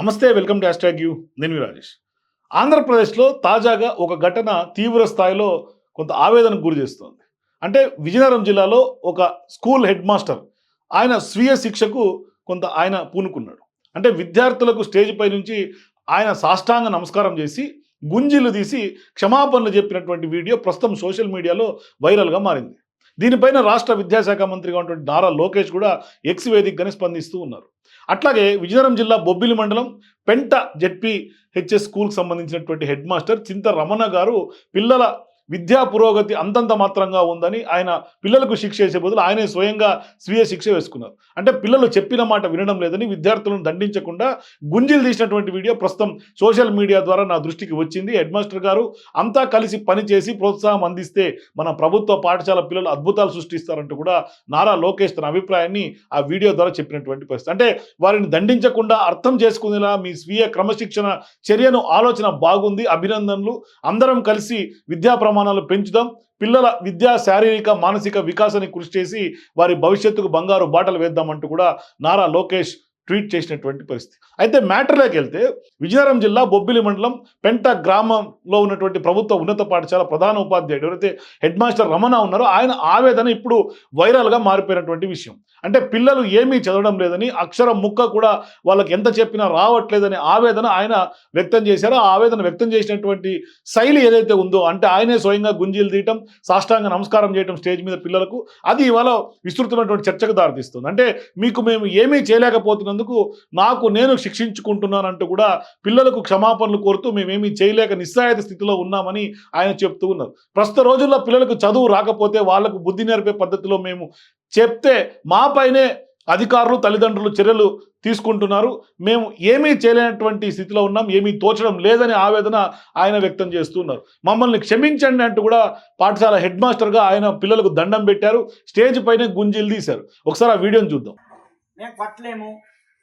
నమస్తే welcome to hash you. నేను మీ రాజేష్. ఆంధ్రప్రదేశ్లో తాజాగా ఒక ఘటన తీవ్ర స్థాయిలో కొంత ఆవేదనకు గురి చేస్తోంది. అంటే విజయనగరం జిల్లాలో ఒక స్కూల్ హెడ్ మాస్టర్ ఆయన స్వీయ శిక్షకు కొంత ఆయన పూనుకున్నాడు. అంటే విద్యార్థులకు స్టేజ్ పై నుంచి ఆయన సాష్టాంగ నమస్కారం చేసి గుంజీలు తీసి క్షమాపణలు చెప్పినటువంటి వీడియో ప్రస్తుతం సోషల్ మీడియాలో వైరల్గా మారింది. దీనిపైన రాష్ట్ర విద్యాశాఖ మంత్రిగా ఉన్నటువంటి నారా లోకేష్ కూడా ఎక్స్ వేదికగానే స్పందిస్తూ ఉన్నారు. అట్లాగే విజయనగరం జిల్లా బొబ్బిలి మండలం పెంట జెడ్పీ హెచ్ఎస్ స్కూల్కి సంబంధించినటువంటి హెడ్ మాస్టర్ చింత రమణ గారు పిల్లల విద్యా పురోగతి అంతంత మాత్రంగా ఉందని ఆయన పిల్లలకు శిక్ష చేసే బదులు ఆయనే స్వయంగా స్వీయ శిక్ష వేసుకున్నారు. అంటే పిల్లలు చెప్పిన మాట వినడం లేదని విద్యార్థులను దండించకుండా గుంజీలు తీసినటువంటి వీడియో ప్రస్తుతం సోషల్ మీడియా ద్వారా నా దృష్టికి వచ్చింది. హెడ్ మాస్టర్ గారు అంతా కలిసి పనిచేసి ప్రోత్సాహం అందిస్తే మన ప్రభుత్వ పాఠశాల పిల్లలు అద్భుతాలు సృష్టిస్తారంటూ కూడా నారా లోకేష్ తన అభిప్రాయాన్ని ఆ వీడియో ద్వారా చెప్పినటువంటి పరిస్థితి. అంటే వారిని దండించకుండా అర్థం చేసుకునేలా మీ స్వీయ క్రమశిక్షణ చర్యను ఆలోచన బాగుంది. అభినందనలు. అందరం కలిసి విద్యా ప్రమాణాలు పెంచుదాం. పిల్లల విద్యా శారీరక మానసిక వికాసాన్ని కృషి చేసి వారి భవిష్యత్తుకు బంగారు బాటలు వేద్దామంటూ కూడా నారా లోకేష్ ట్వీట్ చేసినటువంటి పరిస్థితి. అయితే మ్యాటర్లోకి వెళ్తే విజయనగరం జిల్లా బొబ్బిలి మండలం పెంట గ్రామంలో ఉన్నటువంటి ప్రభుత్వ ఉన్నత పాఠశాల ప్రధాన ఉపాధ్యాయుడు ఎవరైతే హెడ్ మాస్టర్ రమణ ఉన్నారో ఆయన ఆవేదన ఇప్పుడు వైరల్గా మారిపోయినటువంటి విషయం. అంటే పిల్లలు ఏమీ చదవడం లేదని అక్షరం ముక్క కూడా వాళ్ళకి ఎంత చెప్పినా రావట్లేదని ఆవేదన ఆయన వ్యక్తం చేశారో. ఆ ఆవేదన వ్యక్తం చేసినటువంటి శైలి ఏదైతే ఉందో అంటే ఆయనే స్వయంగా గుంజీలు తీయటం సాష్టాంగ నమస్కారం చేయటం స్టేజ్ మీద పిల్లలకు అది ఇవాళ విస్తృతమైనటువంటి చర్చకు దారితీస్తుంది. అంటే మీకు మేము ఏమీ చేయలేకపోతున్నందుకు నాకు నేను శిక్షించుకుంటున్నానంటూ కూడా పిల్లలకు క్షమాపణలు కోరుతూ మేమేమీ చేయలేక నిస్సాయత స్థితిలో ఉన్నామని ఆయన చెప్తూ ఉన్నారు. ప్రస్తుత రోజుల్లో పిల్లలకు చదువు రాకపోతే వాళ్ళకు బుద్ధి నేర్పే పద్ధతిలో మేము చెప్తే మాపైనే అధికారులు తల్లిదండ్రులు చర్యలు తీసుకుంటున్నారు. మేము ఏమీ చేయలేనటువంటి స్థితిలో ఉన్నాం ఏమీ తోచడం లేదని ఆవేదన ఆయన వ్యక్తం చేస్తున్నారు మమ్మల్ని క్షమించండి అంటూ కూడా పాఠశాల హెడ్ మాస్టర్గా ఆయన పిల్లలకు దండం పెట్టారు. స్టేజ్ పైనే గుంజీలు తీశారు. ఒకసారి ఆ వీడియోని చూద్దాం. మేము పట్టలేము.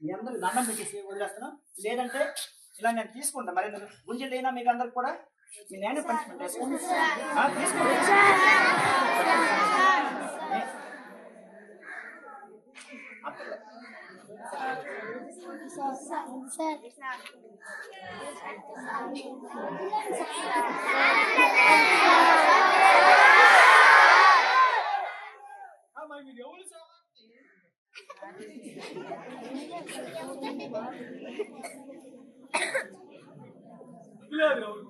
మీ అందరికి దండం పెట్టేసి వదిలేస్తాను లేదంటే ఇలా నేను తీసుకుంటా. మరి గుంజలు అయినా మీకు అందరికి కూడా మీ నేనే పనిష్మెంట్ వేసుకుంటాను మరి మీరు ఎవరు Claro.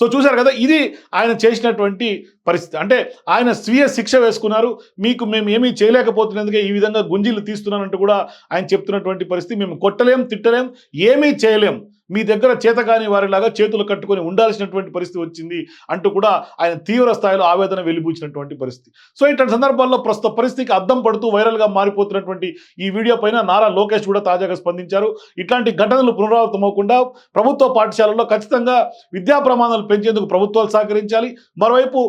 సో చూశారు కదా ఇది ఆయన చేసినటువంటి పరిస్థితి. అంటే ఆయన స్వీయ శిక్ష వేసుకున్నారు. మీకు మేము ఏమీ చేయలేకపోతున్నందుకే ఈ విధంగా గుంజీలు తీస్తున్నానంటూ కూడా ఆయన చెప్తున్నటువంటి పరిస్థితి. మేము కొట్టలేం తిట్టలేం ఏమీ చేయలేం. మీ దగ్గర చేతకాని వారిలాగా చేతులు కట్టుకొని ఉండాల్సినటువంటి పరిస్థితి వచ్చింది అంటూ కూడా ఆయన తీవ్ర స్థాయిలో ఆవేదన వెలిబూచినటువంటి పరిస్థితి. సో ఇట్లాంటి సందర్భాల్లో ప్రస్తుత పరిస్థితికి అద్దం పడుతూ వైరల్గా మారిపోతున్నటువంటి ఈ వీడియో పైన నారా లోకేష్ కూడా తాజాగా స్పందించారు. ఇట్లాంటి ఘటనలు పునరావృతమవకుండా ప్రభుత్వ పాఠశాలల్లో ఖచ్చితంగా విద్యా ప్రమాణాలు పెంచేందుకు ప్రభుత్వాలు సహకరించాలి. మరోవైపు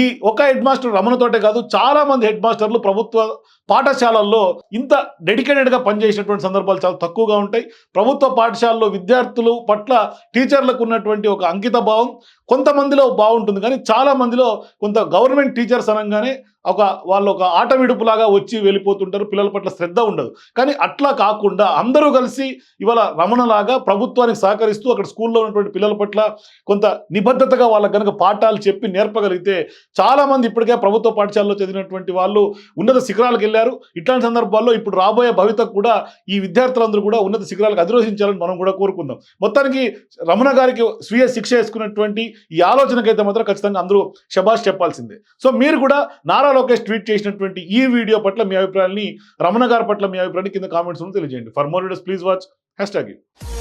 ఈ ఒక హెడ్ మాస్టర్ రమణతోటే కాదు చాలా మంది హెడ్ మాస్టర్లు ప్రభుత్వ పాఠశాలల్లో ఇంత డెడికేటెడ్గా పనిచేసినటువంటి సందర్భాలు చాలా తక్కువగా ఉంటాయి. ప్రభుత్వ పాఠశాలలో విద్యార్థులు పట్ల టీచర్లకు ఉన్నటువంటి ఒక అంకిత భావం కొంతమందిలో బాగుంటుంది. కానీ చాలా మందిలో కొంత గవర్నమెంట్ టీచర్స్ అనగానే ఒక వాళ్ళు ఒక ఆట విడుపులాగా వచ్చి వెళ్ళిపోతుంటారు పిల్లల పట్ల శ్రద్ధ ఉండదు. కానీ అట్లా కాకుండా అందరూ కలిసి ఇవాళ రమణలాగా ప్రభుత్వానికి సహకరిస్తూ అక్కడ స్కూల్లో ఉన్నటువంటి పిల్లల పట్ల కొంత నిబద్ధతగా వాళ్ళకి కనుక పాఠాలు చెప్పి నేర్పగలిగితే చాలా మంది ఇప్పటికే ప్రభుత్వ పాఠశాలలో చదివినటువంటి వాళ్ళు ఉన్నత శిఖరాలకు వెళ్ళారు. ఇట్లాంటి సందర్భాల్లో ఇప్పుడు రాబోయే భవిత కూడా ఈ విద్యార్థులందరూ కూడా ఉన్నత శిఖరాలకు అధిరోహించాలని మనం కూడా కోరుకుందాం. మొత్తానికి రమణ గారికి స్వీయ శిక్ష వేసుకున్నటువంటి ఈ ఆలోచనకైతే మాత్రం ఖచ్చితంగా అందరూ శబాష్ చెప్పాల్సిందే. సో మీరు కూడా నారా నారా లోకేష్ ట్వీట్ చేసినటువంటి ఈ వీడియో పట్ల మీ అభిప్రాయాన్ని రమణ గారి పట్ల మీ అభిప్రాయాన్ని కింద కామెంట్స్ తెలియజేయండి. For more videos please watch hashtag